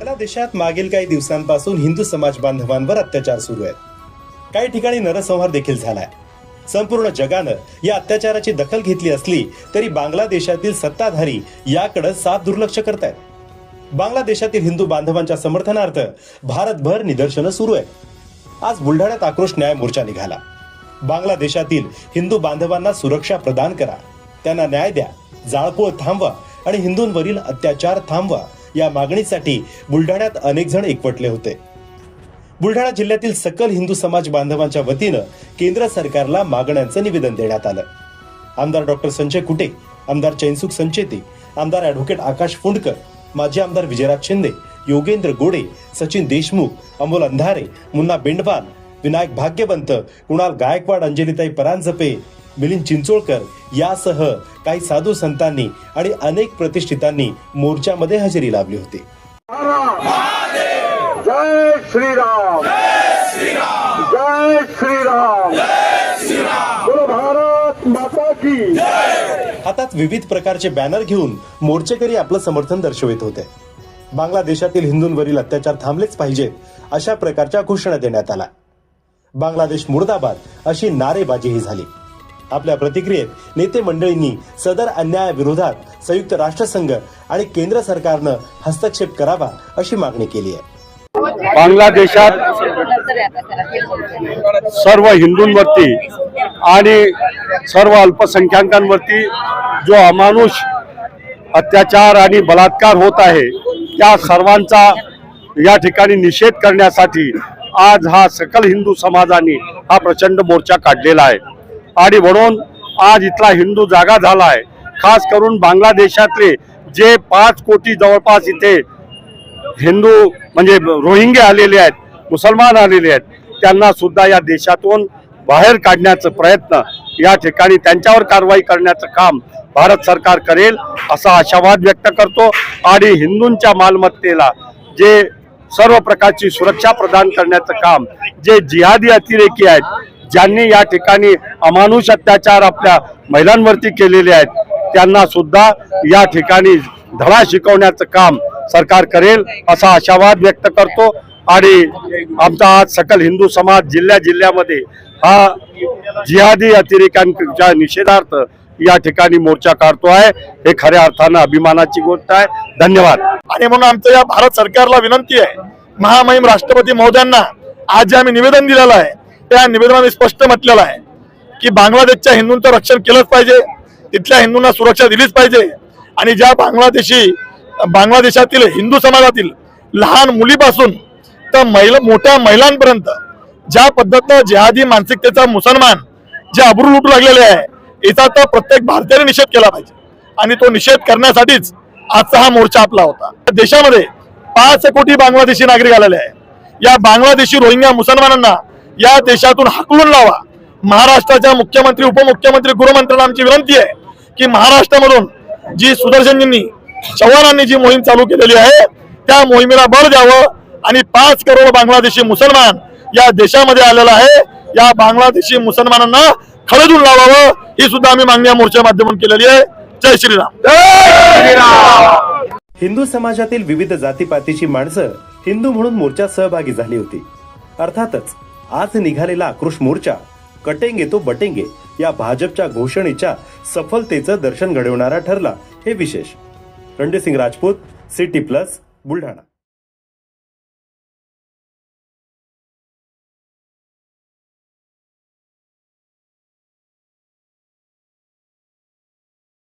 देशात मागील काही दिवसांपासून हिंदू समाज बांधवांवर अत्याचार सुरू आहेत. काही ठिकाणी नरसंहार देखील झालाय. संपूर्ण जगानं या अत्याचाराची दखल घेतली असली तरी बांगलादेशातील सत्ताधारी याकडे साफ दुर्लक्ष करतायत. बांगलादेशातील हिंदू बांधवांच्या समर्थनार्थ भारतभर निदर्शनं सुरू आहेत. आज बुलढाण्यात आक्रोश न्याय मोर्चा निघाला. बांगलादेशातील हिंदू बांधवांना सुरक्षा प्रदान करा. त्यांना न्याय द्या. जाळपोळ थांबवा आणि हिंदूंवरील अत्याचार थांबवा. या मागणीसाठी बुलढाण्यात अनेक जण एकवटले होते. बुलढाणा जिल्ह्यातील सकल हिंदू समाज बांधवांच्या वतीनं केंद्र सरकारला मागण्यांचं निवेदन देण्यात आलं. आमदार डॉक्टर संजय कुटे आमदार चैनसुख संचेती आमदार ऍडव्होकेट आकाश फुंडकर माजी आमदार विजयराज शिंदे योगेंद्र गोडे सचिन देशमुख अमोल अंधारे मुन्ना बेंडवाल विनायक भाग्यवंत कुणाल गायकवाड अंजलीताई परांजपे मिलिंद चिंचोळकर यासह काही साधू संतांनी आणि अनेक प्रतिष्ठितांनी मोर्चामध्ये हजेरी लावली होती. जय श्रीराम! जय श्रीराम! बोलो भारत माता की! हातात विविध प्रकारचे बॅनर घेऊन मोर्चेकरी आपलं समर्थन दर्शवित होते. बांगलादेशातील हिंदूंवरील अत्याचार थांबलेच पाहिजेत अशा प्रकारच्या घोषणा देण्यात आल्या. बांगलादेश मुर्दाबाद अशी नारेबाजीही झाली. आपल्या प्रतिक्रियेत नेते मंडळींनी सदर अन्यायाविरोधात संयुक्त राष्ट्रसंघ आणि केंद्र सरकारनं हस्तक्षेप करावा अशी मागणी केली आहे. बांगलादेशात सर्व हिंदूंवरती आणि सर्व अल्पसंख्याकांवरती जो अमानुष अत्याचार आणि बलात्कार होत आहे त्या सर्वांचा या ठिकाणी निषेध करण्यासाठी आज हा सकल हिंदू समाजाने हा प्रचंड मोर्चा काढलेला आहे. आणि म्हणून आज इथला हिंदू जागा झाला आहे खास करून बांगलादेशातले जे पाच कोटी जवळपास इथे हिंदू म्हणजे रोहिंगे आलेले आहेत मुसलमान आलेले आहेत त्यांना सुद्धा या देशातून बाहेर काढण्याचा प्रयत्न या ठिकाणी त्यांच्यावर कारवाई करण्याचं काम भारत सरकार करेल असा आशावाद व्यक्त करतो. आणि हिंदूंच्या मालमत्तेला जे सर्व प्रकारची सुरक्षा प्रदान करण्याचं काम जे जिहादी अतिरेकी आहेत ज्यांनी या ठिकाणी अमानुष अत्याचार आपल्या महिलांवरती केलेले आहेत त्यांना सुद्धा या ठिकाणी धडा शिकवण्याचं काम सरकार करेल असा आशावाद व्यक्त करतो. आणि आमचा आज सकल हिंदू समाज जिल्ह्या जिल्ह्यामध्ये हा जिहादी अतिरेकांच्या निषेधार्थ या ठिकाणी मोर्चा काढतो आहे. हे खऱ्या अर्थानं अभिमानाची गोष्ट आहे. धन्यवाद. आणि म्हणून आमचं या भारत सरकारला विनंती आहे महामहिम राष्ट्रपती महोदयांना आज जे आम्ही निवेदन दिलेलं आहे त्या निवेदनाने स्पष्ट म्हटलेलं आहे की बांगलादेशच्या हिंदूंचं रक्षण केलंच पाहिजे तिथल्या हिंदूंना सुरक्षा दिलीच पाहिजे आणि ज्या बांगलादेशी बांगलादेशातील हिंदू समाजातील लहान मुलीपासून तर महिला मोठ्या महिलांपर्यंत ज्या पद्धतीनं जिहादी मानसिकतेचा मुसलमान जे अब्रू लुटू लागलेले आहे याचा तर प्रत्येक भारतीयाने निषेध केला पाहिजे. आणि तो निषेध करण्यासाठीच आजचा हा मोर्चा आपला होता. देशामध्ये पाच कोटी बांगलादेशी नागरिक आलेले आहे. या बांगलादेशी रोहिंग्या मुसलमानांना या देशातून हाकलून लावा. महाराष्ट्राच्या मुख्यमंत्री उपमुख्यमंत्री गृहमंत्र्यांना आमची विनंती आहे की महाराष्ट्रामधून जी सुदर्शनजींनी चव्हाणांनी जी मोहीम चालू केलेली आहे त्या मोहिमेला बळ द्यावं आणि पाच करोड बांगलादेशी मुसलमान या देशामध्ये आलेला आहे. या बांगलादेशी मुसलमानांना खळदून लावावं ही सुद्धा आम्ही मागण्या मोर्चा माध्यमातून केलेली आहे. जय श्रीराम. जय श्रीराम. हिंदू समाजातील विविध जातीपातीची माणसं हिंदू म्हणून मोर्चात सहभागी झाली होती. अर्थातच आज निघालेला आक्रोश मोर्चा कटेंगे तो बटेंगे या भाजपच्या घोषणेच्या सफलतेचं दर्शन घडवणारा ठरला हे विशेष. Ranjitsingh Rajput city plus Buldhana.